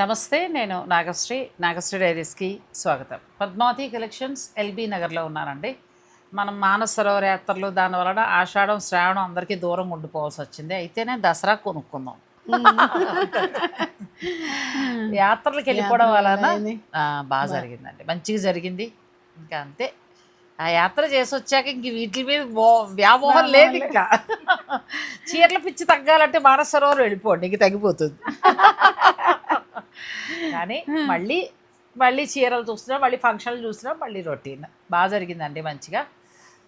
నమస్తే నేను నాగశ్రీ నాగశ్రీ డైరీస్కి స్వాగతం. పద్మావతి కలెక్షన్స్ ఎల్బీ నగర్లో ఉన్నానండి మనం మానస సరోవర యాత్రలు దాని వలన ఆషాఢం శ్రావణం అందరికీ దూరం ఉండిపోవాల్సి వచ్చింది అయితేనే దసరా కొనుక్కుందాం. యాత్రలకు వెళ్ళిపోవడం వలన బాగా జరిగిందండి. మంచిగా జరిగింది. ఇంకా అంతే. ఆ యాత్ర చేసి వచ్చాక ఇంక వీటి మీద వ్యామోహం లేదు. ఇంకా. చీరల పిచ్చి తగ్గాలంటే మానస సరోవరం వెళ్ళిపోండి ఇంక తగ్గిపోతుంది. కానీ మళ్ళీ మళ్ళీ చీరలు చూస్తున్నాం మళ్ళీ ఫంక్షన్లు చూస్తున్నాం మళ్ళీ రొటీన్. బాగా జరిగిందండి మంచిగా.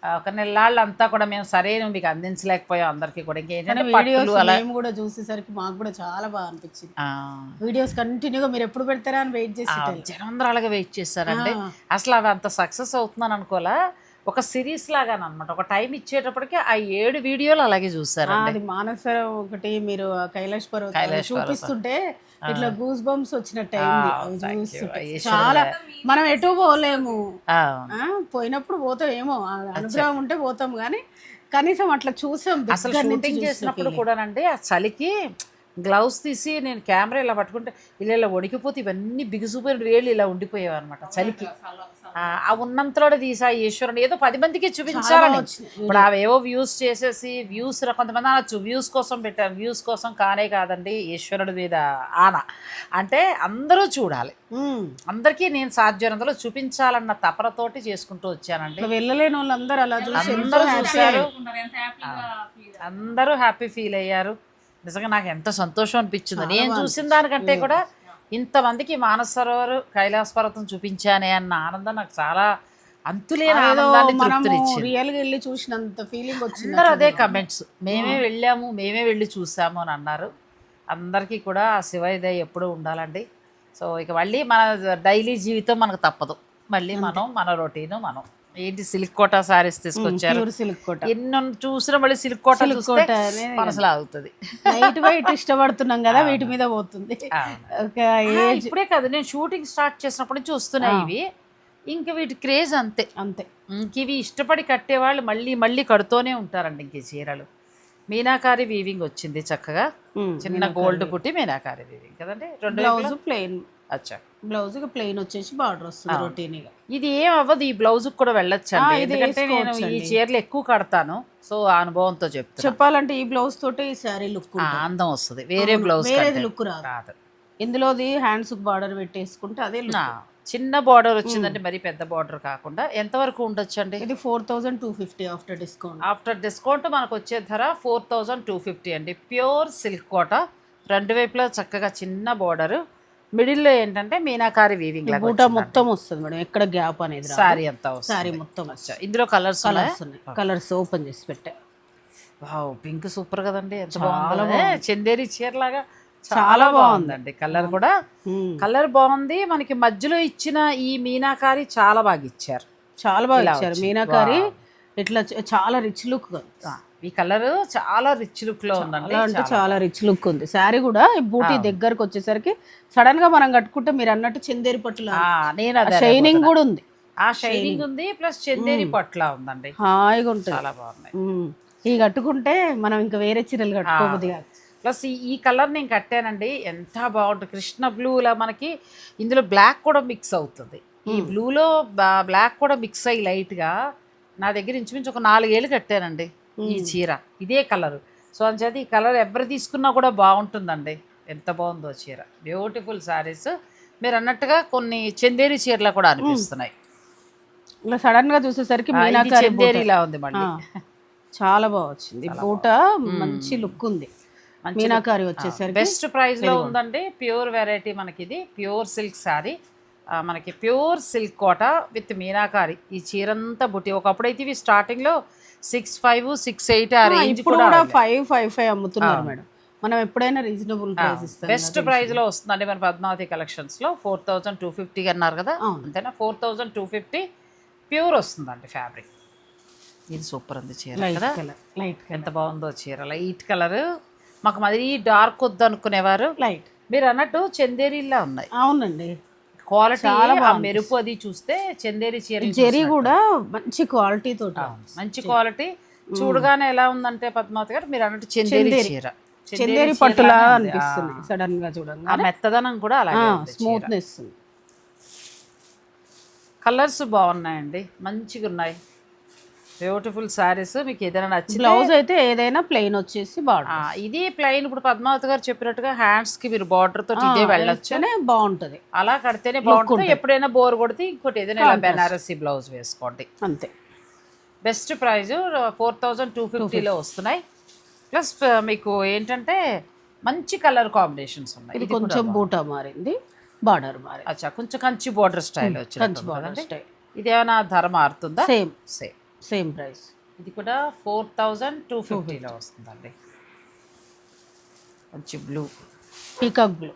ఒక నెల్లాళ్ళు అంతా కూడా మేము సరైన మీకు అందించలేకపోయాం అందరికీ కూడా. ఇంకేంటంటే వీడియోస్ మేము కూడా చూసేసరికి మాకు కూడా చాలా బాగా అనిపించింది. వీడియోస్ కంటిన్యూగా మీరు ఎప్పుడు పెడతారా అని వెయిట్ చేసి ఆ, జనం అందరూ అలాగే వెయిట్ చేస్తారండి. అసలు అవి అంత సక్సెస్ అవుతుందని అనుకోలే ఒక సిరీస్ లాగా అనమాట ఒక టైం ఇచ్చేటప్పటికి ఆ ఏడు వీడియోలు అలాగే చూస్తారండి. అది మానస ఒకటి మీరు కైలాష్ పర్వతం. చూపిస్తుంటే ఇట్లా గూస్ బంప్స్ వచ్చినట్టు అయింది. చాలా మనం ఎటు పోలేము. పోయినప్పుడు పోతాం ఏమో అనుగ్రహం ఉంటే పోతాం కానీ కనీసం అట్లా చూసాం అసలు షూటింగ్ చూసిన చేసినప్పుడు. కూడానండి ఆ చలికి గ్లౌస్ తీసి నేను కెమెరా ఇలా పట్టుకుంటే ఇలా ఇలా వణికిపోతే ఇవన్నీ బిగుసిపోయిన వేళ్ళు ఇలా ఉండిపోయావు అనమాట చలికి. ఆ, ఉన్నంతలోనే తీసా ఈశ్వరుని. ఏదో పది మందికి చూపించాలని. ఇప్పుడు అవేవో వ్యూస్ చేసేసి వ్యూస్ కొంతమంది అనొచ్చు వ్యూస్ కోసం పెట్టాను వ్యూస్ కోసం కానే కాదండి ఈశ్వరుడి మీద ఆన. అంటే అందరూ చూడాలి. అందరికీ నేను సాధ్యమైనంతలో చూపించాలన్న తపనతోటి చేసుకుంటూ వచ్చానండి. వెళ్ళలేని వాళ్ళందరూ అలా అందరూ చూశారు. అందరూ హ్యాపీ ఫీల్ అయ్యారు. నిజంగా నాకు ఎంత సంతోషం అనిపించింది. నేను చూసిన దానికంటే కూడా ఇంతమందికి మానస సరోవర్ కైలాస పర్వతం చూపించానే అన్న ఆనందం నాకు చాలా అంతులేని ఆనందాన్ని తృప్తినిచ్చింది. వెళ్ళి చూసినంత ఫీలింగ్ వచ్చింది అందరూ అదే కమెంట్స్ మేమే వెళ్ళాము మేమే వెళ్ళి చూసాము అని అన్నారు. అందరికీ కూడా ఆ శివయ్య ఎప్పుడూ ఉండాలండి. సో ఇక మళ్ళీ మన డైలీ జీవితం మనకు తప్పదు. మళ్ళీ మనం మన రొటీన్ మనం. ఏంటి సిల్క్ కోటా సారీస్ తీసుకొచ్చారు? సిల్క్ కోట. ఎన్నో చూసిన మళ్ళీ సిల్క్ కోటా సిల్క్ కోట మనసులో ఆగుతుంది. లైట్ వైట్ ఇష్టపడుతున్నాం కదా వీటి మీద పోతుంది. ఇప్పుడే కాదు నేను షూటింగ్ స్టార్ట్ చేసినప్పటి నుంచి వస్తున్నాయి ఇవి. ఇంక వీటి క్రేజ్ అంతే. అంతే. ఇంక ఇవి ఇష్టపడి కట్టేవాళ్ళు మళ్ళీ మళ్ళీ కడుతూనే ఉంటారండి ఇంక చీరలు. మీనాకారి వీవింగ్ వచ్చింది చక్కగా. చిన్న గోల్డ్ పుట్టి మీనాకారి వీవింగ్ కదండి? రెండు ప్లెయిన్ అచ్చా. బ్లౌజ్ ప్లెయిన్ వచ్చేసి బార్డర్ వస్తుంది రొటీన్ ఇది ఏం అవ్వదు ఈ బ్లౌజ్ కూడా వెళ్ళొచ్చు ఎందుకంటే నేను ఈ. చీరలు ఎక్కువ కడతాను. సో ఆ అనుభవంతో చెప్తాను చెప్పాలంటే ఈ బ్లౌజ్ తోటి ఈ శారీ లుక్ అందం వస్తుంది. వేరే బ్లౌజ్ వేరేది లుక్ రాదు. ఇందులోది హ్యాండ్స్ బార్డర్ పెట్టేసుకుంటే అదే చిన్న బార్డర్ వచ్చిందంటే మరి పెద్ద బార్డర్ కాకుండా ఎంతవరకు ఉండొచ్చు అండి ఇది four thousand two fifty after discount after discount మనకు వచ్చే ధర ఫోర్ థౌజండ్ టూ ఫిఫ్టీ అండి. Pure silk Kota. రెండు వైపులా చక్కగా చిన్న బార్డర్ మిడిల్లో ఏంటంటే మీనాకారి వీవింగ్ బూటా మొత్తం వస్తుంది మేడం. ఎక్కడ గ్యాప్ అనేది. సారీ అంతా శారీ మొత్తం అచ్చా, ఇందులో కలర్స్ కలర్స్ ఉన్నాయి? కలర్స్ ఓపెన్ చేసి పెట్టా. వావ్ పింక్ సూపర్ కదండి. ఎంత బాగుంది. చందేరి చీర లాగా చాలా బాగుందండి. కలర్ కూడా. కలర్ బాగుంది. మనకి మధ్యలో ఇచ్చిన ఈ మీనాకారి చాలా బాగా ఇచ్చారు. చాలా బాగా ఇచ్చారు. మీనాకారి ఇట్లా చాలా రిచ్ లుక్ ఈ కలర్ చాలా రిచ్ లుక్లో ఉందండి. అంటే చాలా రిచ్ లుక్ ఉంది. శారీ కూడా ఈ బూటీ దగ్గరకు వచ్చేసరికి సడన్గా మనం కట్టుకుంటే మీరు అన్నట్టు చందేరి పట్టుల నేను షైనింగ్ కూడా ఉంది. ఆ షైనింగ్ ఉంది ప్లస్ చందేరి పట్ల ఉందండి. హాయిగా ఉంటుంది. చాలా బాగున్నాయి. ఉమ్. ఈ కట్టుకుంటే మనం ఇంకా వేరే చీరలు కట్టుకోబుద్ది కాదు. ప్లస్ ఈ ఈ కలర్ నేను కట్టానండి ఎంత బాగుంటుంది. కృష్ణ బ్లూ లా మనకి ఇందులో బ్లాక్ కూడా మిక్స్ అవుతుంది. ఈ బ్లూలో బ్లాక్ కూడా మిక్స్ అయ్యి light గా నా దగ్గర ఇంచుమించు ఒక నాలుగేళ్ళు కట్టానండి. ఈ చీర. ఇదే కలర్. సో అంచేది ఈ కలర్ ఎవరు తీసుకున్నా కూడా బాగుంటుందండి. ఎంత బాగుందో చీర. బ్యూటిఫుల్ శారీస్ మీరు అన్నట్టుగా కొన్ని చందేరి చీరలు కూడా అనిపిస్తున్నాయి. ఇలా సడన్గా చూసేసరికి. చందేరిలా ఉంది మళ్ళీ. చాలా బాగా వచ్చింది. బూట మంచి లుక్ ఉంది. మీనాకారి వచ్చేసరికి బెస్ట్ ప్రైస్లో ఉందండి. ప్యూర్ వెరైటీ మనకి ఇది ప్యూర్ సిల్క్ శారీ మనకి pure silk Kota with Meenakari ఈ చీరంతా బుట్టి. ఒకప్పుడైతే ఇవి స్టార్టింగ్లో సిక్స్ ఫైవ్ సిక్స్ ఎయిట్ ఆ రేంజ్ ఇప్పుడు కూడా ఫైవ్ ఫైవ్ ఫైవ్ అమ్ముతున్నారు మేడం. మనం ఎప్పుడైనా రీజనబుల్ ప్రైస్ ఇస్తాం బెస్ట్ ప్రైస్లో వస్తుందండి మన పద్మావతి కలెక్షన్స్లో. ఫోర్ థౌజండ్ టూ ఫిఫ్టీ అన్నారు కదా. అంతేనా? Four thousand two fifty pure వస్తుందండి ఫ్యాబ్రిక్ ఇది సూపర్ ఉంది చీర కదా? లైట్ ఎంత బాగుందో చీర. లైట్ కలర్ మాకు మరీ డార్క్ వద్దు అనుకునేవారు లైట్ మీరు అన్నట్టు చందేరిలా ఉన్నాయి. అవునండి. క్వాలిటీ ఆ. మెరుపు అది చూస్తే చందేరి చీర జెరీ కూడా మంచి క్వాలిటీ తోటి మంచి క్వాలిటీ. చూడగానే ఎలా ఉందంటే పద్మావతి గారు మీరు అన్నట్టు చందేరి చీర. చందేరి పట్టులా అనిపిస్తుంది సడన్గా చూడంగా ఆ మెత్తదనం కూడా అలాగే ఉంది. స్మూత్నెస్ కలర్స్ బాగున్నాయండి. మంచిగా ఉన్నాయి బ్యూటిఫుల్ శారీస్ మీకు ఏదైనా నచ్చింది బ్లౌజ్ అయితే ఏదైనా ప్లెయిన్ వచ్చేసి బాగా ఇది ప్లెయిన్ ఇప్పుడు పద్మావతి గారు చెప్పినట్టుగా హ్యాండ్స్కి మీరు బార్డర్ తోటి ఇదే వెళ్ళొచ్చు. బాగుంటది. అలా కడితేనే బాగుంటుంది. ఎప్పుడైనా బోర్ కొడితే ఇంకోటి ఏదైనా ఇలా బెనారసీ బ్లౌజ్ వేసుకోండి. అంతే. Best price four thousand two ఫిఫ్టీలో వస్తున్నాయి. ప్లస్ మీకు ఏంటంటే మంచి కలర్ కాంబినేషన్స్ ఉన్నాయి. ఇది కొంచెం బూటా మారింది బార్డర్ మారింది. అచ్చా కొంచెం కంచి బార్డర్ స్టైల్ కంచి వచ్చింది బార్డర్ స్టైల్ ఇది ఏమైనా ధర మారుతుందా? Same same same price. ఇది కూడా ఫోర్ థౌజండ్ టూ ఫిఫ్టీలో వస్తుందండి. మంచి బ్లూ పీకాక్ బ్లూ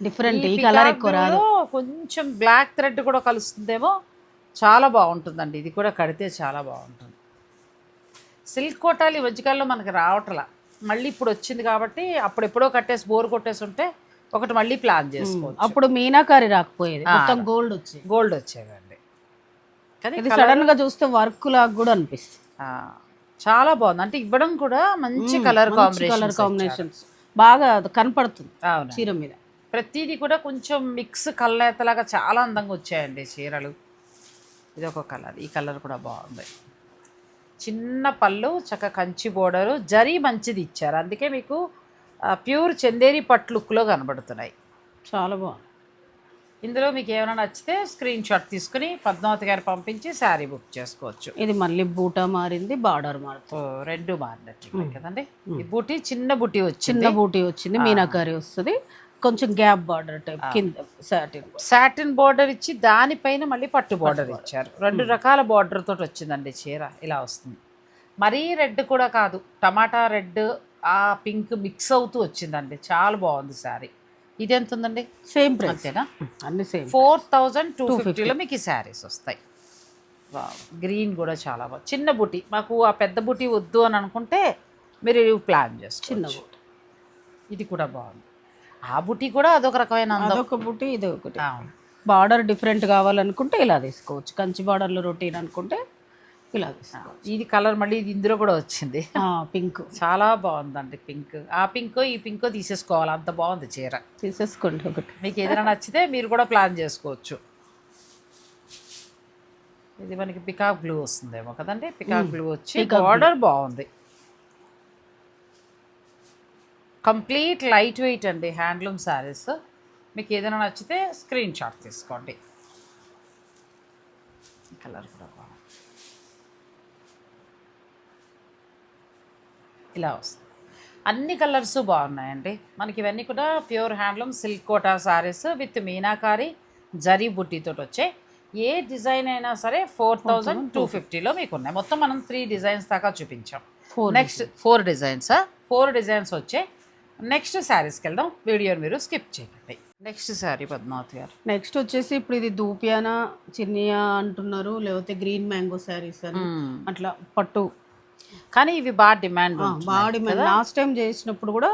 డిఫరెంట్ ఈ కలర్ ఎక్కువ రాదు. కొంచెం బ్లాక్ థ్రెడ్ కూడా కలుస్తుందేమో చాలా బాగుంటుందండి. ఇది కూడా కడితే చాలా బాగుంటుంది. సిల్క్ కోటాలు ఈ మధ్యకాలంలో మనకి రావట్లా. మళ్ళీ ఇప్పుడు వచ్చింది కాబట్టి అప్పుడు ఎప్పుడో కట్టేసి బోర్ కొట్టేసి ఉంటే ఒకటి మళ్ళీ ప్లాన్ చేసుకోవచ్చు. అప్పుడు మీనాకారి రాకపోయేది. మొత్తం గోల్డ్ వచ్చేది. గోల్డ్ వచ్చేదండి. కానీ ఇది సడన్గా చూస్తే వర్క్ లాగా కూడా అనిపిస్తుంది. ఆ, చాలా బాగుంది. అంటే ఇవ్వడం కూడా మంచి కలర్ కాంబినేషన్ కలర్ కాంబినేషన్స్ బాగా కనపడుతుంది చీర మీద. ప్రతిదీ కూడా కొంచెం మిక్స్ కల్లేతలాగా చాలా అందంగా వచ్చాయండి చీరలు. ఇది ఒక కలర్. ఈ కలర్ కూడా బాగుంది. చిన్న పళ్ళు చక్క కంచి బోర్డరు. జరీ మంచిది ఇచ్చారు. అందుకే మీకు ప్యూర్ చందేరి పట్టు లుక్లో కనబడుతున్నాయి. చాలా బాగుంది. ఇందులో మీకు ఏమైనా నచ్చితే స్క్రీన్ షాట్ తీసుకుని పద్మావతి గారు పంపించి శారీ బుక్ చేసుకోవచ్చు. ఇది మళ్ళీ బూటా మారింది బార్డర్ మారుతుంది. రెండు మారినట్టు కదండి? ఈ బూటీ చిన్న బూటీ వచ్చింది. చిన్న బూటీ వచ్చింది మీనాకారి వస్తుంది. కొంచెం గ్యాప్ బార్డర్ టైప్ కింద సాటిన్ సాటిన్ బార్డర్ ఇచ్చి దానిపైన మళ్ళీ పట్టు బార్డర్ ఇచ్చారు. రెండు రకాల బార్డర్ తోటి వచ్చిందండి చీర. ఇలా వస్తుంది. మరీ రెడ్ కూడా కాదు టమాటా రెడ్ ఆ పింక్ మిక్స్ అవుతూ వచ్చిందండి. చాలా బాగుంది శారీ ఇది ఎంత ఉందండి సేమ్ ప్రైస్ అంతేనా? అన్ని సేమ్ ఫోర్ థౌజండ్ టూ ఫిఫ్టీలో మీకు ఈ శారీస్ వస్తాయి. గ్రీన్ కూడా చాలా బాగుంది. చిన్న బుటీ మాకు ఆ పెద్ద బుటీ వద్దు అని అనుకుంటే మీరు ప్లాన్ చిన్న చేసుకోవచ్చు బూటీ. ఇది కూడా బాగుంది. ఆ బుటీ కూడా అదొక రకమైన అందం. అదొక బూటీ ఇది ఒకటి. బార్డర్ డిఫరెంట్ కావాలనుకుంటే ఇలా తీసుకోవచ్చు. కంచి బార్డర్లో రొటీన్ అనుకుంటే ఇలా ఇది కలర్ మళ్ళీ ఇది ఇందులో కూడా వచ్చింది. పింక్. చాలా బాగుందండి పింక్. ఆ పింక్ ఈ పింక్ తీసేసుకోవాలి. అంత బాగుంది చీర. తీసేసుకోండి ఒకటి. మీకు ఏదైనా నచ్చితే మీరు కూడా ప్లాన్ చేసుకోవచ్చు. ఇది మనకి పికాక్ బ్లూ వస్తుందేమో కదండి? పికాక్ బ్లూ వచ్చి బార్డర్ బాగుంది. కంప్లీట్ లైట్ వెయిట్ అండి హ్యాండ్లూమ్ శారీస్. మీకు ఏదైనా నచ్చితే స్క్రీన్ షాట్ తీసుకోండి. కలర్ కూడా బాగుంది ఇలా వస్తుంది. అన్ని కలర్స్ బాగున్నాయండి. మనకి ఇవన్నీ కూడా pure handloom silk Kota saris with Meenakari zari బుట్టితో వచ్చాయి. ఏ డిజైన్ అయినా సరే ఫోర్ థౌజండ్ టూ ఫిఫ్టీలో మీకు ఉన్నాయి మొత్తం మనం త్రీ డిజైన్స్ దాకా చూపించాం. Next four designs. Four designs వచ్చాయి. నెక్స్ట్ శారీస్కి వెళ్దాం. వీడియోని మీరు స్కిప్ చేయండి నెక్స్ట్ శారీ పద్మావతి గారు. నెక్స్ట్ వచ్చేసి ఇప్పుడు ఇది దూపియానా చిన్నియా అంటున్నారు లేకపోతే గ్రీన్ మ్యాంగో శారీస్ అని. అట్లా పట్టు. కానీ ఇవి బాగా డిమాండ్ బాగా డిమాండ్. లాస్ట్ టైం చేసినప్పుడు కూడా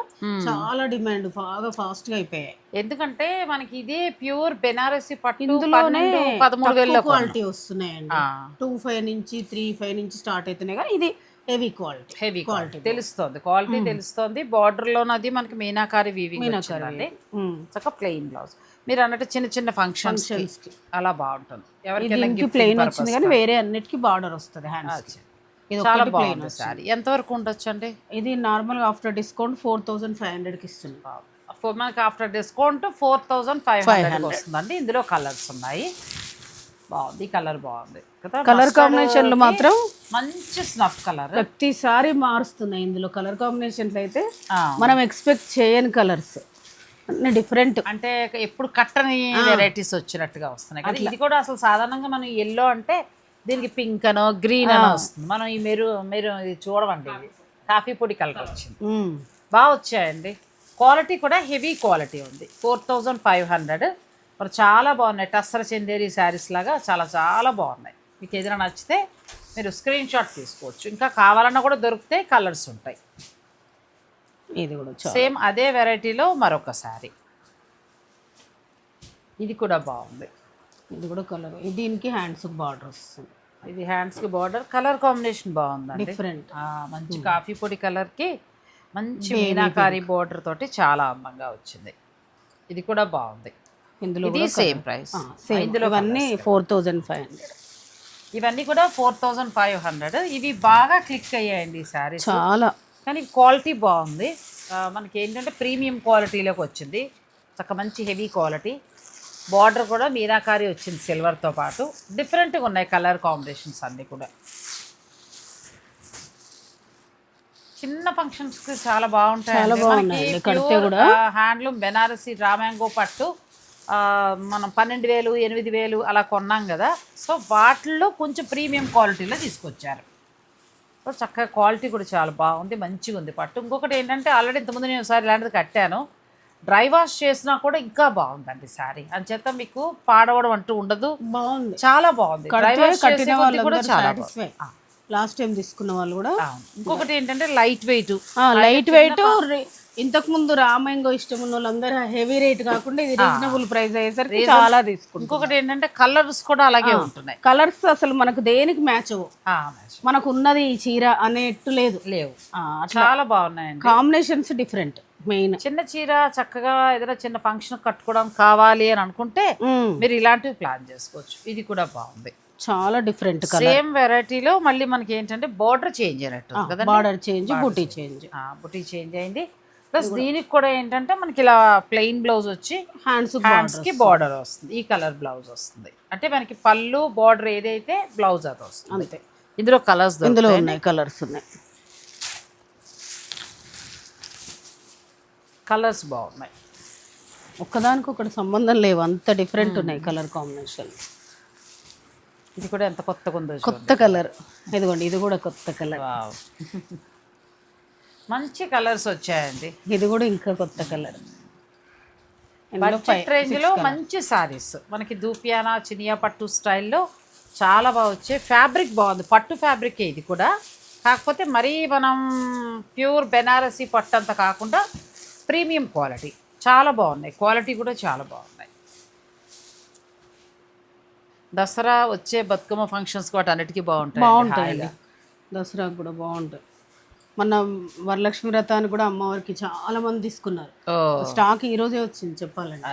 చాలా డిమాండ్ బాగా ఫాస్ట్గా అయిపోయాయి. ఎందుకంటే మనకి ఇదే ప్యూర్ బెనారసి పట్టు ఇందులోనే పదమూడు వేల క్వాలిటీ వస్తున్నాయండి. టూ ఫైవ్ నుంచి త్రీ ఫైవ్ నుంచి స్టార్ట్ అవుతున్నాయి కానీ ఇది హెవీ క్వాలిటీ. హెవీ క్వాలిటీ తెలుస్తుంది. క్వాలిటీ తెలుస్తుంది. బార్డర్ లోనది మనకి మీనాకారి వీవింగ్ వచ్చిందండి. చక్క ప్లెయిన్ బ్లౌజ్. మీరు అన్నట్టు చిన్న చిన్న ఫంక్షన్స్కి. అలా బాగుంటుంది. gift ప్లెయిన్ వచ్చింది కానీ వేరే అన్నిటికీ బార్డర్ వస్తుంది హ్యాండ్స్ ఇది చాలా బాగుంది సారీ ఎంతవరకు ఉండొచ్చు అండి ఇది normal after discount four thousand five హండ్రెడ్కి ఇస్తుంది. మనకి after discount four thousand five hundred వస్తుందండి. ఇందులో కలర్స్ ఉన్నాయి. బాగుంది. కలర్ బాగుంది. కదా? కలర్ Mustard కాంబినేషన్లో కి మాత్రం మంచి స్నఫ్ కలర్ ప్రతిసారి మారుస్తున్నాయి ఇందులో కలర్ కాంబినేషన్స్ అయితే. మనం ఎక్స్పెక్ట్ చేయని కలర్స్ అన్ని డిఫరెంట్ అంటే ఎప్పుడు కట్టని వెరైటీస్ వచ్చినట్టుగా వస్తున్నాయి ఇది కూడా అసలు సాధారణంగా మనం ఎల్లో అంటే దీనికి పింక్ అనో గ్రీన్ అనో వస్తుంది. మనం ఈ మెరు మెరు ఇది చూడమండి ఇది. కాఫీ పొడి కలర్ వచ్చింది. బాగా వచ్చాయండి. క్వాలిటీ కూడా హెవీ క్వాలిటీ ఉంది. ఫోర్ థౌజండ్ ఫైవ్ హండ్రెడ్ మరి చాలా బాగున్నాయి. టస్సర చందేరి శారీస్ లాగా చాలా చాలా బాగున్నాయి. మీకు ఏదైనా నచ్చితే మీరు స్క్రీన్ షాట్ తీసుకోవచ్చు. ఇంకా కావాలన్నా కూడా దొరికితే కలర్స్ ఉంటాయి. ఇది కూడా సేమ్ అదే వెరైటీలో మరొక శారీ ఇది కూడా బాగుంది. ఇది కూడా కలర్ దీనికి హ్యాండ్స్ బార్డర్ వస్తుంది. ఇది హ్యాండ్స్కి బార్డర్ కలర్ కాంబినేషన్ బాగుందండి. డిఫరెంట్ మంచి కాఫీ పొడి కలర్కి మంచి మీనాకారి బోర్డర్ తోటి చాలా అందంగా వచ్చింది. ఇది కూడా బాగుంది. ఇందులో ఇది సేమ్ ప్రైస్ సేమ్ ఇందులో ఇవన్నీ ఫోర్ థౌజండ్ ఫైవ్ హండ్రెడ్ ఇవన్నీ కూడా ఫోర్ థౌజండ్ ఫైవ్ హండ్రెడ్ ఇవి బాగా క్లిక్ అయ్యాయండి ఈ శారీస్ చాలా. కానీ క్వాలిటీ బాగుంది. మనకి ఏంటంటే ప్రీమియం క్వాలిటీలోకి వచ్చింది. చక్క మంచి హెవీ క్వాలిటీ బార్డర్ కూడా మీనాకారి వచ్చింది సిల్వర్తో పాటు. డిఫరెంట్గా ఉన్నాయి కలర్ కాంబినేషన్స్ అన్నీ కూడా. చిన్న ఫంక్షన్స్కి చాలా బాగుంటాయి కడితే కూడా. హ్యాండ్లూమ్ బెనారసి రామాంగో పట్టు మనం పన్నెండు వేలు ఎనిమిది వేలు అలా కొన్నాం కదా. సో వాటిల్లో కొంచెం ప్రీమియం క్వాలిటీలో తీసుకొచ్చారు. సో చక్కగా క్వాలిటీ కూడా చాలా బాగుంది మంచిగా ఉంది పట్టు. ఇంకొకటి ఏంటంటే ఆల్రెడీ ఇంతకుముందు నేను ఒకసారి ఇలాంటిది కట్టాను. డ్రై వాష్ చేసినా కూడా ఇంకా బాగుందండి సారీ అంచేత మీకు పాడవడం అంటూ ఉండదు. బాగుంది. చాలా బాగుంది. డ్రై వాష్ కట్టిన చేసే కొద్దీ కూడా చాలా లాస్ట్ టైం తీసుకున్న వాళ్ళు కూడా. ఇంకొకటి ఏంటంటే లైట్ వెయిట్. లైట్ వెయిట్ ఇంతకు ముందు రామాయంగో ఇష్టం ఉన్న వాళ్ళందరూ హెవీ రేట్ కాకుండా ఇది రీజనబుల్ ప్రైస్ అయ్యేసరికి చాలా తీసుకుంటాం ఇంకొకటి ఏంటంటే కలర్స్ కూడా అలాగే ఉంటున్నాయి. కలర్స్ అసలు మనకు దేనికి మ్యాచ్. మనకు ఉన్నది ఈ చీర అనేట్టు లేదు. లేవు. చాలా బాగున్నాయండి. కాంబినేషన్స్ డిఫరెంట్ మెయిన్ చిన్న చీర చక్కగా ఏదైనా చిన్న ఫంక్షన్ కట్టుకోవడం కావాలి అని అనుకుంటే మీరు ఇలాంటివి ప్లాన్ చేసుకోవచ్చు. ఇది కూడా బాగుంది. చాలా డిఫరెంట్ సేమ్ వెరైటీలో మళ్ళీ మనకి ఏంటంటే బార్డర్ చేంజ్ అయినట్టు కదా border change buti change buti change అయింది. ప్లస్ దీనికి కూడా ఏంటంటే మనకి ఇలా ప్లెయిన్ బ్లౌజ్ వచ్చి హ్యాండ్స్ హ్యాండ్స్కి బార్డర్ వస్తుంది. ఈ కలర్ బ్లౌజ్ వస్తుంది. అంటే మనకి పళ్ళు బార్డర్ ఏదైతే బ్లౌజ్ అది వస్తుంది. అంతే. ఇందులో కలర్స్ ఇందులో ఉన్నాయి కలర్స్ ఉన్నాయి. కలర్స్ బాగున్నాయి. ఒక్కదానికి ఒకటి సంబంధం లేవు. అంత డిఫరెంట్ ఉన్నాయి కలర్ కాంబినేషన్ ఇది కూడా ఎంత కొత్తగా ఉందో. కొత్త కలర్ ఇదిగోండి ఇది కూడా కొత్త కలర్. మంచి కలర్స్ వచ్చాయండి. ఇది కూడా ఇంకా కొత్త కలర్. బడ్జెట్ రేంజ్లో మంచి సారీస్ మనకి దూపియానా చినియా పట్టు స్టైల్లో చాలా బాగా వచ్చాయి ఫ్యాబ్రిక్ బాగుంది. పట్టు ఫ్యాబ్రిక్ ఇది కూడా. కాకపోతే మరీ మనం ప్యూర్ బెనారసీ పట్టు అంత కాకుండా ప్రీమియం క్వాలిటీ చాలా బాగున్నాయి. క్వాలిటీ కూడా చాలా బాగున్నాయి. దసరా వచ్చే బతుకమ్మ ఫంక్షన్స్ వాటి అన్నిటికీ బాగుంటాయి బాగుంటాయండి. దసరాకు కూడా బాగుంటాయి. మొన్న వరలక్ష్మి వ్రతానికి కూడా అమ్మవారికి చాలా మంది తీసుకున్నారు. స్టాక్ ఈ రోజే వచ్చింది చెప్పాలండి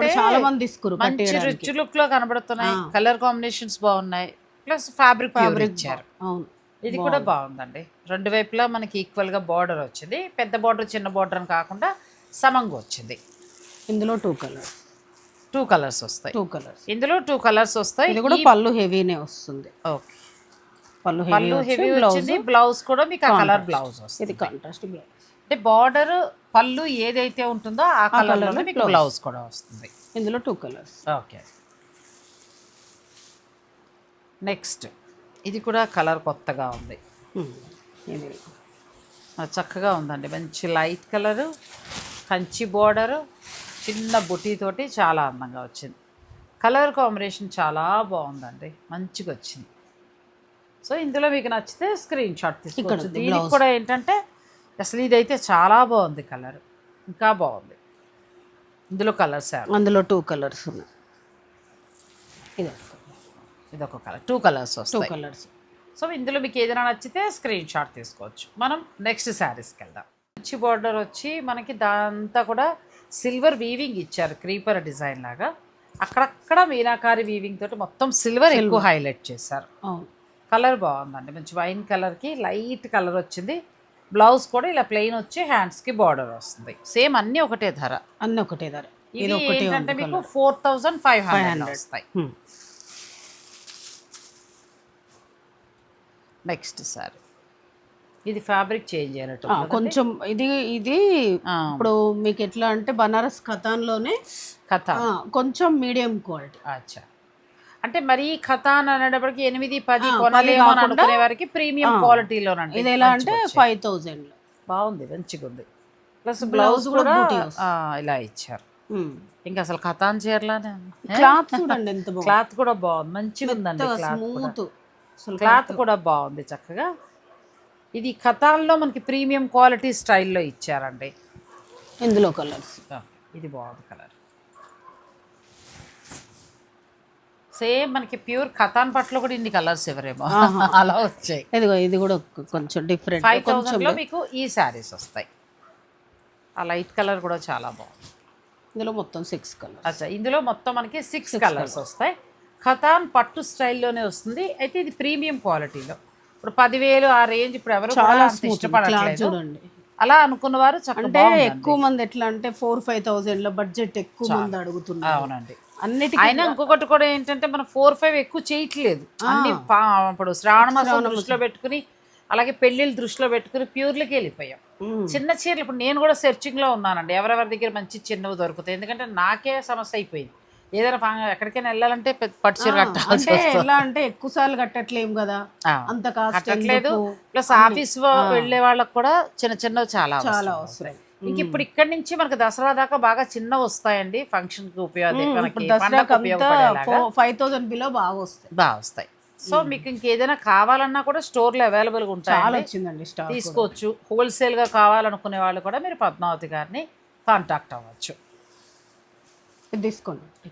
కూడా చాలా మంది తీసుకున్నారు మంచి రిచ్ లుక్లో కనబడుతున్నాయి. కలర్ కాంబినేషన్స్ బాగున్నాయి. ప్లస్ ఫ్యాబ్రిక్ ఫ్యాబ్రిక్ ఇచ్చారు. అవును. ఇది కూడా బాగుందండి. రెండు వైపులా మనకి ఈక్వల్గా బార్డర్ వచ్చింది. పెద్ద బార్డర్ చిన్న బార్డర్ అని కాకుండా సమంగా వచ్చింది. ఇందులో టూ కలర్స్ టూ కలర్స్ వస్తాయి. టూ కలర్స్ ఇందులో టూ కలర్స్ వస్తాయి. ఇది కూడా పళ్ళు హెవీనే వస్తుంది. ఓకే. పళ్ళు పళ్ళు హెవీ వచ్చింది బ్లౌజ్ కూడా మీకు ఆ కలర్ బ్లౌజ్ వస్తుంది. ఇది కాంట్రాస్ట్ బ్లౌజ్ అంటే బార్డర్ పళ్ళు ఏదైతే ఉంటుందో ఆ కలర్లో మీకు బ్లౌజ్ కూడా వస్తుంది. ఇందులో టూ కలర్స్ ఓకే నెక్స్ట్ ఇది కూడా కలర్ కొత్తగా ఉంది. ఆ, చక్కగా ఉందండి. మంచి లైట్ కలరు కంచి బోర్డరు చిన్న బుటీతోటి చాలా అందంగా వచ్చింది. కలర్ కాంబినేషన్ చాలా బాగుందండి. మంచిగా వచ్చింది. సో ఇందులో మీకు నచ్చితే స్క్రీన్ షాట్ తీసుకోవచ్చు. దీనికి కూడా ఏంటంటే అసలు ఇదైతే చాలా బాగుంది కలర్ ఇంకా బాగుంది. ఇందులో కలర్స్ అందులో టూ కలర్స్ ఉన్నాయి. ఇది. ఇది ఒక colour two colours two colours so ఇందులో మీకు ఏదైనా నచ్చితే స్క్రీన్ షాట్ తీసుకోవచ్చు. మనం నెక్స్ట్ శారీస్కి వెళ్దాం. మంచి బార్డర్ వచ్చి మనకి దాంతా కూడా సిల్వర్ వీవింగ్ ఇచ్చారు. క్రీపర్ డిజైన్ లాగా. అక్కడక్కడ మీనాకారి వీవింగ్ తోటి మొత్తం సిల్వర్ ఎక్కువ హైలైట్ చేశారు. అవును. కలర్ బాగుందండి. మంచి వైన్ కలర్కి లైట్ కలర్ వచ్చింది. బ్లౌజ్ కూడా ఇలా ప్లెయిన్ వచ్చి హ్యాండ్స్కి బార్డర్ వస్తుంది. సేమ్ అన్నీ ఒకటే ధర. అన్నీ ఒకటే ధర. ఇది ఏంటంటే మీకు ఫోర్ థౌజండ్ ఫైవ్ హండ్రెడ్ వస్తాయి. నెక్స్ట్ సారీ. ఇది ఫ్యాబ్రిక్ చేంజ్ అయినట్టు ఆ, కొంచెం ఇది ఇది ఇప్పుడు మీకు ఎట్లా అంటే బనారస్ ఖతాన్లోనే కథ కొంచెం మీడియం క్వాలిటీ. అచ్చా. అంటే మరీ కథ అని అనేటప్పటికి ఎనిమిది పది కొనలేము అని అనుకునే వారికి ప్రీమియం క్వాలిటీలోనండి. ఇది ఎలా అంటే ఫైవ్ థౌజండ్ బాగుంది మంచిగా ఉంది ప్లస్ బ్లౌజ్ కూడా ఇలా ఇచ్చారు. ఇంకా అసలు కథాన్ చీరలానే క్లాత్ చూడండి ఎంత క్లాత్ కూడా బాగుంది మంచిగా ఉందండి క్లాత్ క్లాత్ కూడా బాగుంది చక్కగా. ఇది కథాల్లో మనకి ప్రీమియం క్వాలిటీ స్టైల్లో ఇచ్చారండి. ఇందులో కలర్స్. ఇది బాగుంది కలర్. సేమ్ మనకి ప్యూర్ కథాన్ పట్లో కూడా ఇన్ని కలర్స్ ఎవరేమో అలా వచ్చాయి. ఇదిగో ఇది కూడా కొంచెం డిఫరెంట్ ఫైవ్ థౌజండ్లో మీకు ఈ శారీస్ వస్తాయి. ఆ లైట్ కలర్ కూడా చాలా బాగుంది. ఇందులో మొత్తం సిక్స్ కలర్ అచ్చా ఇందులో మొత్తం మనకి సిక్స్ కలర్స్ వస్తాయి. ఖతాన్ పట్టు స్టైల్లోనే వస్తుంది. అయితే ఇది ప్రీమియం క్వాలిటీలో ఇప్పుడు పదివేలు ఆ రేంజ్ ఇప్పుడు ఎవరు ఇష్టపడట్లేదు. చూడండి. అలా అనుకున్న వారు అంటే. ఎక్కువ మంది ఎట్లా అంటే ఫోర్ ఫైవ్ థౌసండ్లో బడ్జెట్ ఎక్కువ మంది అడుగుతున్నారు. అవునండి. అన్నిటికీ అయినా ఇంకొకటి కూడా ఏంటంటే మనం ఫోర్ ఫైవ్ ఎక్కువ చేయట్లేదు. అన్ని ఇప్పుడు శ్రావణ మాసం దృష్టిలో పెట్టుకుని అలాగే పెళ్ళిళ్ళు దృష్టిలో పెట్టుకుని ప్యూర్లకి వెళ్ళిపోయాం. చిన్న చీరలు ఇప్పుడు నేను కూడా సెర్చింగ్లో ఉన్నానండి. ఎవరెవరి దగ్గర మంచి చిన్నవి దొరుకుతాయి. ఎందుకంటే నాకే సమస్య అయిపోయింది. ఏదైనా ఎక్కడికైనా వెళ్ళాలంటే పట్టు చీర వస్తుంది. ఎలా అంటే ఎక్కువ సార్లు కట్టట్లేం కదా. అంత కాస్ట్ కట్టట్లేదు. ప్లస్ ఆఫీస్ వెళ్ళే వాళ్ళకి కూడా చిన్న చిన్నవి చాలా చాలా అవసరం. ఇంక ఇప్పుడు ఇక్కడ నుంచి మనకు దసరా దాకా బాగా చిన్నవి వస్తాయండి ఫంక్షన్కి ఉపయోగ మనకి ఇప్పుడు పండగకి దసరాకి అంతా ఉపయోగపడేలాగా? ఫైవ్ థౌసండ్ బిలో బాగా వస్తాయి. బాగా వస్తాయి. సో మీకు ఇంకేదైనా కావాలన్నా కూడా స్టోర్లో అవైలబుల్గా చాలా ఉంటాయి వచ్చిందండి స్టాక్ తీసుకోవచ్చు. హోల్సేల్గా కావాలనుకునే వాళ్ళు కూడా మీరు పద్మావతి గారిని కాంటాక్ట్ అవ్వచ్చు. తీసుకోండి.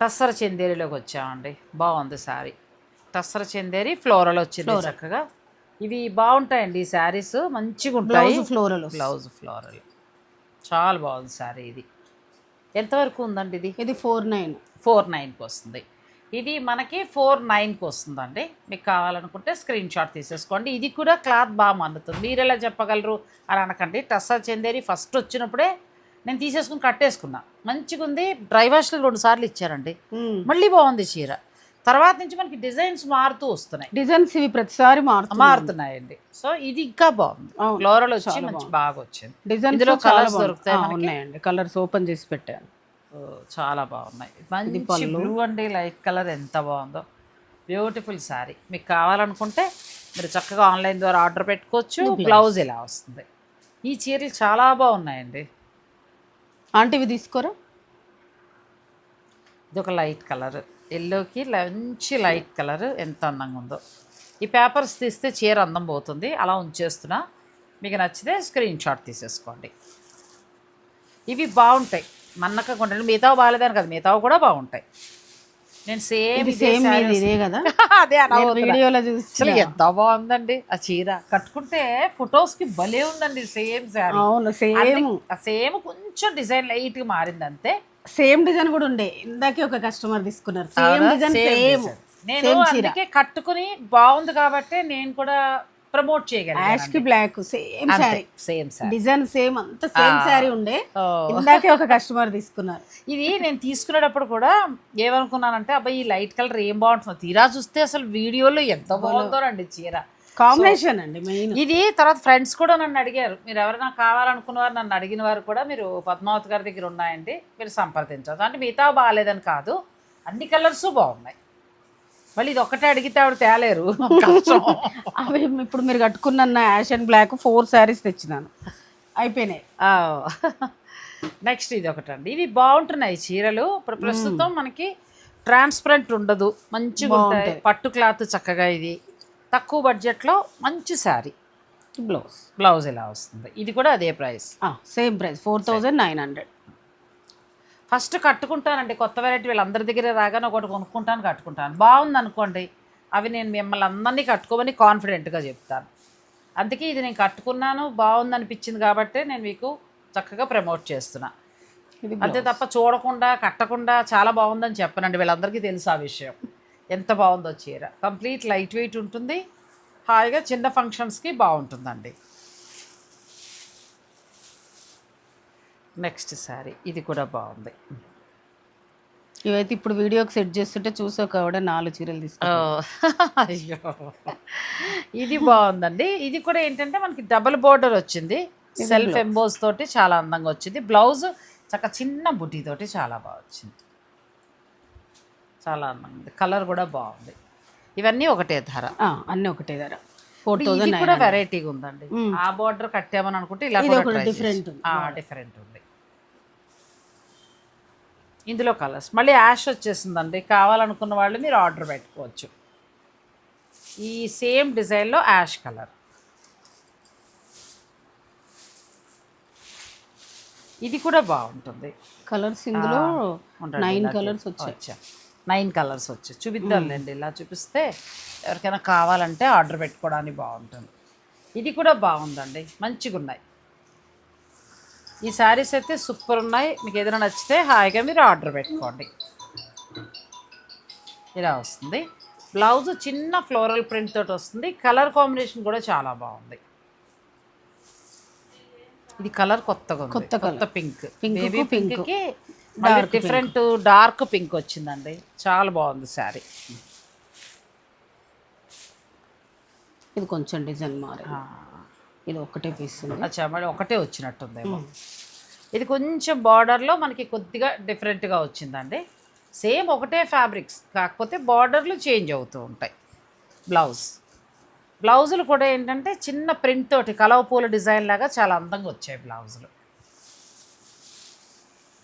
టస్సర చందేరిలోకి వచ్చామండి. బాగుంది శారీ టస్సర చందేరి ఫ్లోరల్ వచ్చింది చక్కగా. ఇవి బాగుంటాయండి ఈ శారీస్. మంచిగా ఉంటాయి ఫ్లోరల్ బ్లౌజ్ ఫ్లోరల్ చాలా బాగుంది శారీ ఇది. ఎంతవరకు ఉందండి ఇది? ఇది ఫోర్ నైన్. ఫోర్ నైన్కి వస్తుంది. ఇది మనకి ఫోర్ నైన్కి వస్తుందండి. మీకు కావాలనుకుంటే స్క్రీన్ షాట్ తీసేసుకోండి. ఇది కూడా క్లాత్ బాగా మన్నుతుంది మీరు ఎలా చెప్పగలరు అని అనకండి. టస్సా చందేరి ఫస్ట్ వచ్చినప్పుడే నేను తీసేసుకుని కట్టేసుకున్నా. మంచిగా ఉంది డ్రై వాష్లు రెండు సార్లు ఇచ్చారండి. మళ్ళీ బాగుంది చీర. తర్వాత నుంచి మనకి డిజైన్స్ మారుతూ వస్తున్నాయి. డిజైన్స్ ఇవి ప్రతిసారి మారుతున్నాయండి. సో ఇది ఇంకా బాగుంది. అవును, ఫ్లోరల్ వచ్చి మంచి బాగా వచ్చింది. ఇందులో colours బాగుంది. దొరుకుతాయి? ఉన్నాయండి. కలర్స్ ఓపెన్ చేసి పెట్టాను. చాలా బాగున్నాయి. మంచి బ్లూ అండి లైట్ కలర్ ఎంత బాగుందో. బ్యూటిఫుల్ శారీ మీకు కావాలనుకుంటే మీరు చక్కగా ఆన్లైన్ ద్వారా ఆర్డర్ పెట్టుకోవచ్చు. బ్లౌజ్ ఇలా వస్తుంది. ఈ చీరలు చాలా బాగున్నాయండి. ఆంటీ ఇవి తీసుకోరా? ఇది ఒక లైట్ కలర్. ఎల్లోకి మంచి లైట్ కలర్ ఎంత అందంగా ఉందో. ఈ పేపర్స్ తీస్తే చీర అందం పోతుంది. అలా ఉంచేస్తున్నా. మీకు నచ్చితే స్క్రీన్ షాట్ తీసేసుకోండి. ఇవి బాగుంటాయి. మన్నక కొంటాను మిగతావి బాగాలేదని కదా. మిగతావి కూడా బాగుంటాయి. నేను సేమ్ సేమ్ ఇది కదా? అదే. వీడియోలో చూసి ఎంత బాగుందండి ఆ చీర. కట్టుకుంటే ఫొటోస్కి భలే ఉందండి. సేమ్ శారీ. అవును సేమ్. సేమ్ కొంచెం డిజైన్ లైట్గా మారింది అంతే సేమ్ డిజైన్ కూడా ఉండే. ఇందాకే ఒక కస్టమర్ తీసుకున్నారు. Same design same. నేను అందుకే కట్టుకుని బాగుంది కాబట్టి నేను కూడా ప్రమోట్ చేయగలను Yaskhi black same sari. Same sir design same అంత సేమ్ శారీ ఉండే. ఇందాకే ఒక కస్టమర్ తీసుకున్నారు. ఇది నేను తీసుకునేటప్పుడు కూడా ఏమనుకున్నానంటే అబ్బాయి ఈ లైట్ కలర్ ఏం బాగుంటుందో. తీరా చూస్తే అసలు వీడియోలో ఎంత బాగుందోనండి చీర. కాంబినేషన్ అండి మెయిన్ ఇది తర్వాత ఫ్రెండ్స్ కూడా నన్ను అడిగారు. మీరు ఎవరైనా కావాలనుకున్న వారు నన్ను అడిగిన వారు కూడా మీరు పద్మావతి గారి దగ్గర ఉన్నాయండి మీరు సంప్రదించవచ్చు. అంటే మిగతా బాగాలేదని కాదు అన్ని కలర్స్ బాగున్నాయి. మళ్ళీ ఇది ఒక్కటే అడిగితే ఆవిడ తేలేరు. అవి ఇప్పుడు మీరు కట్టుకున్న ash and black four saris తెచ్చినాను. అయిపోయినాయి. నెక్స్ట్ ఇది ఒకటండి. ఇవి బాగుంటున్నాయి చీరలు. ఇప్పుడు ప్రస్తుతం మనకి ట్రాన్స్పరెంట్ ఉండదు. మంచిగా ఉంటాయి పట్టు క్లాత్ చక్కగా ఇది. తక్కువ బడ్జెట్లో మంచి శారీ. బ్లౌజ్. బ్లౌజ్ ఇలా వస్తుంది? ఇది కూడా అదే price. Same price. Four thousand nine hundred. First కట్టుకుంటానండి కొత్త వెరైటీ వీళ్ళందరి దగ్గర రాగానే ఒకటి కొనుక్కుంటాను కట్టుకుంటాను. బాగుంది అనుకోండి అవి నేను మిమ్మల్ని అందరినీ కట్టుకోమని కాన్ఫిడెంట్గా చెప్తాను. అందుకే ఇది నేను కట్టుకున్నాను బాగుంది అనిపించింది కాబట్టి నేను మీకు చక్కగా ప్రమోట్ చేస్తున్నా. ఇది అంతే తప్ప చూడకుండా కట్టకుండా చాలా బాగుందని చెప్పనండి వీళ్ళందరికీ తెలుసు ఆ విషయం. ఎంత బాగుందో చీర. కంప్లీట్ లైట్ వెయిట్ ఉంటుంది. హాయిగా చిన్న ఫంక్షన్స్కి బాగుంటుందండి. నెక్స్ట్ శారీ ఇది కూడా బాగుంది. ఇవైతే ఇప్పుడు వీడియోకి సెట్ చేస్తుంటే చూసాక కూడా నాలుగు చీరలు తీసుకు అయ్యో. ఇది బాగుందండి. ఇది కూడా ఏంటంటే మనకి డబుల్ బోర్డర్ వచ్చింది. సెల్ఫ్ ఎంబోస్ తోటి చాలా అందంగా వచ్చింది. బ్లౌజ్ చక్క చిన్న బుటీ తోటి చాలా బాగా వచ్చింది. చాలా అందంగా కలర్ కూడా బాగుంది. ఇవన్నీ ఒకటే ధర. అన్నీ ఒకటే ధర. ఫోర్ థౌజండ్ కూడా వెరైటీగా ఉందండి. ఆ బార్డర్ కట్టామని అనుకుంటే ఇలా. ఆ, డిఫరెంట్ ఉంది. ఇందులో కలర్స్ మళ్ళీ యాష్ వచ్చేసిందండి. కావాలనుకున్న వాళ్ళు మీరు ఆర్డర్ పెట్టుకోవచ్చు. ఈ సేమ్ డిజైన్లో యాష్ కలర్ ఇది కూడా బాగుంటుంది. కలర్స్ ఇందులో నైన్ కలర్స్ వచ్చాయి. వచ్చా నైన్ కలర్స్ వచ్చాయి. చూపిద్దాంలేండి. ఇలా చూపిస్తే ఎవరికైనా కావాలంటే ఆర్డర్ పెట్టుకోవడానికి బాగుంటుంది. ఇది కూడా బాగుందండి. మంచిగా ఉన్నాయి ఈ శారీస్ అయితే సూపర్ ఉన్నాయి మీకు ఏదైనా నచ్చితే హాయిగా మీరు ఆర్డర్ పెట్టుకోండి. ఇలా వస్తుంది. బ్లౌజ్ చిన్న ఫ్లోరల్ ప్రింట్ తోటి వస్తుంది. కలర్ కాంబినేషన్ కూడా చాలా బాగుంది. ఇది కలర్ కొత్తగా కొత్త కొత్త పింక్. పింక్కి డిఫరెంట్ డార్క్ పింక్ వచ్చిందండి. చాలా బాగుంది శారీ. ఇది కొంచెం డిజైన్ మారే ఇది ఒకటే పీస్ అచ్చా ఒకటే వచ్చినట్టుందేమో. ఇది కొంచెం బార్డర్లో మనకి కొద్దిగా డిఫరెంట్గా వచ్చిందండి. సేమ్ ఒకటే ఫ్యాబ్రిక్స్ కాకపోతే బార్డర్లు చేంజ్ అవుతూ ఉంటాయి. బ్లౌజ్ బ్లౌజులు కూడా ఏంటంటే చిన్న ప్రింట్ తోటి కలవ పూల డిజైన్ లాగా చాలా అందంగా వచ్చాయి బ్లౌజులు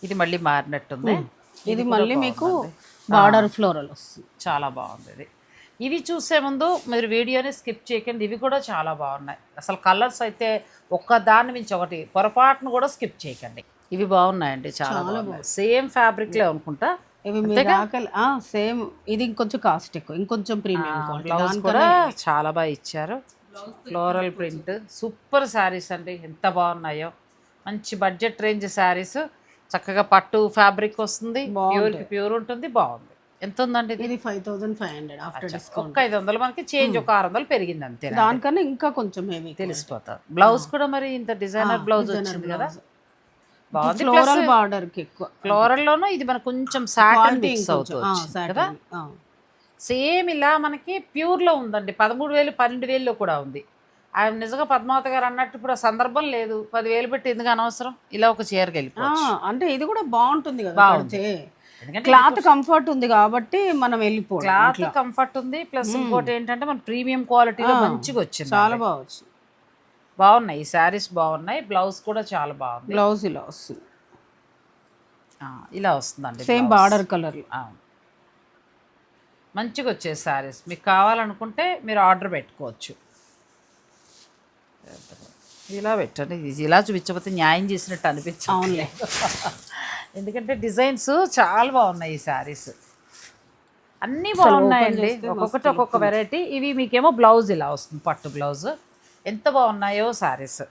ఇది మళ్ళీ మారినట్టుంది. ఇది మళ్ళీ మీకు. బార్డర్ ఫ్లోరల్ వస్తుంది. చాలా బాగుంది ఇది. ఇవి చూసే ముందు మీరు వీడియోని స్కిప్ చేయకండి. ఇవి కూడా చాలా బాగున్నాయి. అసలు కలర్స్ అయితే ఒక్క దాన్ని మించి ఒకటి పొరపాటును కూడా స్కిప్ చేయకండి. ఇవి బాగున్నాయండి. చాలా బాగున్నాయి. సేమ్ ఫ్యాబ్రిక్లే అనుకుంటా. ఇవి సేమ్. ఇది ఇంకొంచెం కాస్ట్ ఎక్కువ. ఇంకొంచెం ప్రీమియం బ్లౌజ్ కూడా చాలా బాగా ఇచ్చారు. ఫ్లోరల్ ప్రింట్ సూపర్ శారీస్ అండి. ఎంత బాగున్నాయో. మంచి బడ్జెట్ రేంజ్ శారీస్. చక్కగా పట్టు ఫ్యాబ్రిక్ వస్తుంది ప్యూర్కి ప్యూర్ ఉంటుంది బాగుంది. ఎంత ఉందండి ఇది five thousand five hundred after discount ఐదు వందలు మనకి చేంజ్ ఒక ఆరు వందలు పెరిగింది అంతే దానికన్నా ఇంకా కొంచెం హెవీ తెలిసిపోతుంది బ్లౌజ్ కూడా మరి ఇంత డిజైనర్ బ్లౌజ్ వచ్చింది కదా? బాగుంది. ఫ్లోరల్ బార్డర్కి ఎక్కువ. ఫ్లోరల్ లోనూ ఇది మనకు కొంచెం సాటన్ మిక్స్ అవుతుంది కదా. సేమ్ ఇలా మనకి ప్యూర్లో ఉందండి. పదమూడు వేలు పన్నెండు వేలలో కూడా ఉంది. ఆయన నిజంగా పద్మావతి గారు అన్నట్టు ఇప్పుడు ఆ సందర్భం లేదు. పదివేలు పెట్టి ఎందుకు అనవసరం? ఇలా ఒక చీరకి వెళ్ళిపోవచ్చు. అంటే ఇది కూడా బాగుంటుంది కదా క్లాత్ కంఫర్ట్ ఉంది కాబట్టి మనం వెళ్ళిపోవాలి క్లాత్ కంఫర్ట్ ఉంది. ప్లస్ ఇంకోటి ఏంటంటే మన ప్రీమియం క్వాలిటీలో మంచిగా వచ్చింది చాలా బాగుంది బాగున్నాయి. ఈ శారీస్ బాగున్నాయి. బ్లౌజ్ కూడా చాలా బాగుంది. బ్లౌజ్ ఇలా వస్తుంది. ఆ, ఇలా వస్తుందండి సేమ్. బార్డర్ కలర్ మంచిగా వచ్చే శారీస్. మీకు కావాలనుకుంటే మీరు ఆర్డర్ పెట్టుకోవచ్చు. ఇలా పెట్టండి. ఇది ఇలా చూపించకపోతే న్యాయం చేసినట్టు అనిపించవునులే ఎందుకంటే డిజైన్స్ చాలా బాగున్నాయి ఈ శారీస్. అన్నీ బాగున్నాయండి. ఒక్కొక్కటి ఒక్కొక్క వెరైటీ ఇవి మీకేమో బ్లౌజ్ ఇలా వస్తుంది పట్టు బ్లౌజ్ ఎంత బాగున్నాయో శారీస్.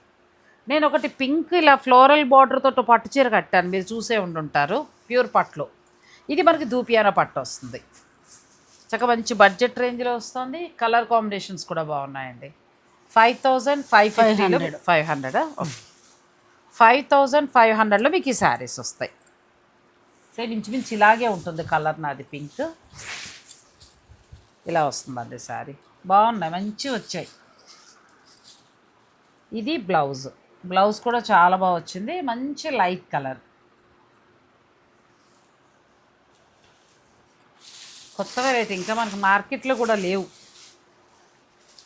నేను ఒకటి పింక్ ఇలా ఫ్లోరల్ బార్డర్ తోటి పట్టు చీర కట్టాను. మీరు చూసే ఉండుంటారు. ప్యూర్ పట్లు. ఇది మనకి దూపియాన పట్టు వస్తుంది. చక్క మంచి బడ్జెట్ రేంజ్లో వస్తుంది. కలర్ కాంబినేషన్స్ కూడా బాగున్నాయండి. ఫైవ్ థౌజండ్ ఫైవ్ ఫిఫ్టీలో five hundred. Five thousand five హండ్రెడ్లో మీకు ఈ శారీస్ వస్తాయి. సేమ్ ఇంచుమించు ఇలాగే ఉంటుంది కలర్ నాది పింక్. ఇలా వస్తుందండి శారీ. బాగున్నాయి మంచి వచ్చాయి. ఇది బ్లౌజ్. బ్లౌజ్ కూడా చాలా బాగా వచ్చింది. మంచి లైట్ కలర్. కొత్త వెరైటీ ఇంకా మనకి మార్కెట్లో కూడా లేవు.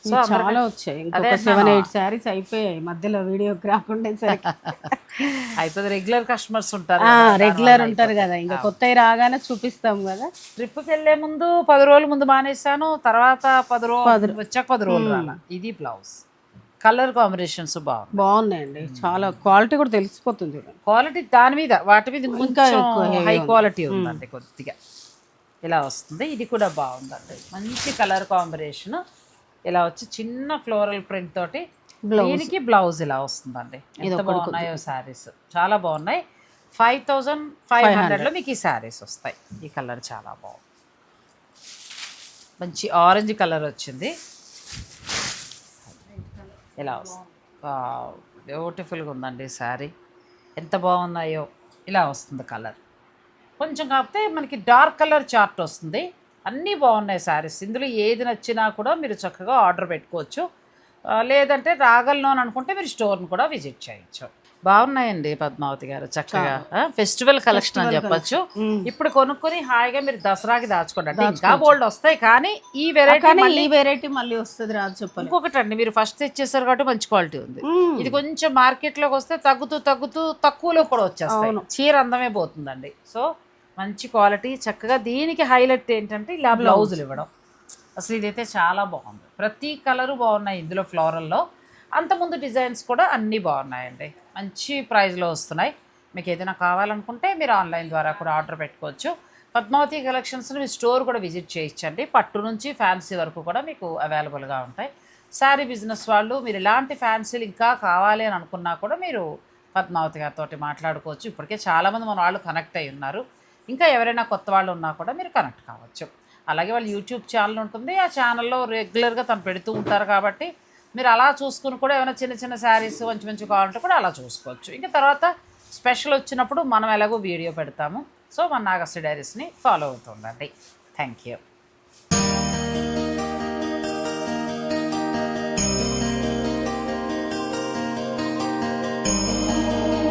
సో చాలా వచ్చాయి. ఇంకొక సెవెన్ ఎయిట్ శారీస్ అయిపోయాయి. మధ్యలో వీడియోకి రాకుండా అయిపోతే రెగ్యులర్ కస్టమర్స్ ఉంటారు రెగ్యులర్ ఉంటారు కదా. ఇంకా కొత్తవి రాగానే చూపిస్తాం కదా. ట్రిప్కి వెళ్ళే ముందు పది రోజుల ముందు మానేశాను. తర్వాత పది రోజులు వచ్చాక పది రోజులు ఇది బ్లౌజ్ కలర్ కాంబినేషన్స్ బాగుంది బాగున్నాయండి. చాలా క్వాలిటీ కూడా తెలిసిపోతుంది. క్వాలిటీ దాని మీద వాటి మీద ఇంకా హై. క్వాలిటీ ఉందండి. కొద్దిగా. ఇలా వస్తుంది. ఇది కూడా బాగుందండి. మంచి కలర్ కాంబినేషన్ ఇలా వచ్చి చిన్న ఫ్లోరల్ ప్రింట్ తోటి దీనికి బ్లౌజ్ ఇలా వస్తుందండి. ఎంత బాగున్నాయో శారీస్ చాలా బాగున్నాయి. ఫైవ్ థౌజండ్ ఫైవ్ హండ్రెడ్లో మీకు ఈ శారీస్ వస్తాయి. ఈ కలర్ చాలా బాగుంది. మంచి ఆరెంజ్ కలర్ వచ్చింది. ఇలా వస్తుంది. బ్యూటిఫుల్గా ఉందండి శారీ ఎంత బాగున్నాయో. ఇలా వస్తుంది కలర్ కొంచెం కాకపోతే మనకి డార్క్ కలర్ చార్ట్ వస్తుంది. అన్నీ బాగున్నాయి శారీస్ ఇందులో ఏది నచ్చినా కూడా మీరు చక్కగా ఆర్డర్ పెట్టుకోవచ్చు. లేదంటే రాగలను అని అనుకుంటే మీరు స్టోర్ని కూడా విజిట్ చేయొచ్చు. బాగున్నాయండి పద్మావతి గారు చక్కగా. ఫెస్టివల్ కలెక్షన్ అని చెప్పొచ్చు. ఇప్పుడు కొనుక్కొని హాయిగా మీరు దసరాకి దాచుకోండి. అంటే ఇంకా బోల్డ్ వస్తాయి కానీ ఈ వెరైటీ ఈ వెరైటీ మళ్ళీ వస్తుంది రాదు చెప్పాలి. ఇంకొకటి అండి మీరు ఫస్ట్ తెచ్చేసారు కాబట్టి మంచి క్వాలిటీ ఉంది. ఇది కొంచెం మార్కెట్లోకి వస్తే తగ్గుతూ తగ్గుతూ తక్కువలో కూడా వచ్చేస్తాయి. చీర అందమే పోతుందండి. సో మంచి క్వాలిటీ చక్కగా దీనికి హైలైట్ ఏంటంటే ఇలా బ్లౌజులు ఇవ్వడం. అసలు ఇదైతే చాలా బాగుంది. ప్రతి కలరు బాగున్నాయి ఇందులో ఫ్లోరల్లో. అంతకుముందు డిజైన్స్ కూడా అన్నీ బాగున్నాయండి. మంచి ప్రైస్లో వస్తున్నాయి. మీకు ఏదైనా కావాలనుకుంటే మీరు ఆన్లైన్ ద్వారా కూడా ఆర్డర్ పెట్టుకోవచ్చు. పద్మావతి కలెక్షన్స్ని మీ స్టోర్ కూడా విజిట్ చేయొచ్చండి. పట్టు నుంచి ఫ్యాన్సీ వరకు కూడా మీకు అవైలబుల్గా ఉంటాయి. శారీ బిజినెస్ వాళ్ళు మీరు ఇలాంటి ఫ్యాన్సీలు ఇంకా కావాలి అని అనుకున్నా కూడా మీరు పద్మావతి గారితో మాట్లాడుకోవచ్చు. ఇప్పటికే చాలామంది మన వాళ్ళు కనెక్ట్ అయి ఉన్నారు. ఇంకా ఎవరైనా కొత్త వాళ్ళు ఉన్నా కూడా మీరు కనెక్ట్ కావచ్చు. అలాగే వాళ్ళ యూట్యూబ్ ఛానల్ ఉంటుంది. ఆ ఛానల్లో రెగ్యులర్గా తను పెడుతూ ఉంటారు కాబట్టి మీరు అలా చూసుకుని కూడా ఏమైనా చిన్న చిన్న శారీస్ మంచి మంచి కావాలంటే కూడా అలా చూసుకోవచ్చు. ఇంకా తర్వాత స్పెషల్ వచ్చినప్పుడు మనం ఎలాగో వీడియో పెడతాము. సో మన నాగస్టి డైరీస్ని ఫాలో అవుతుందండి థ్యాంక్ యూ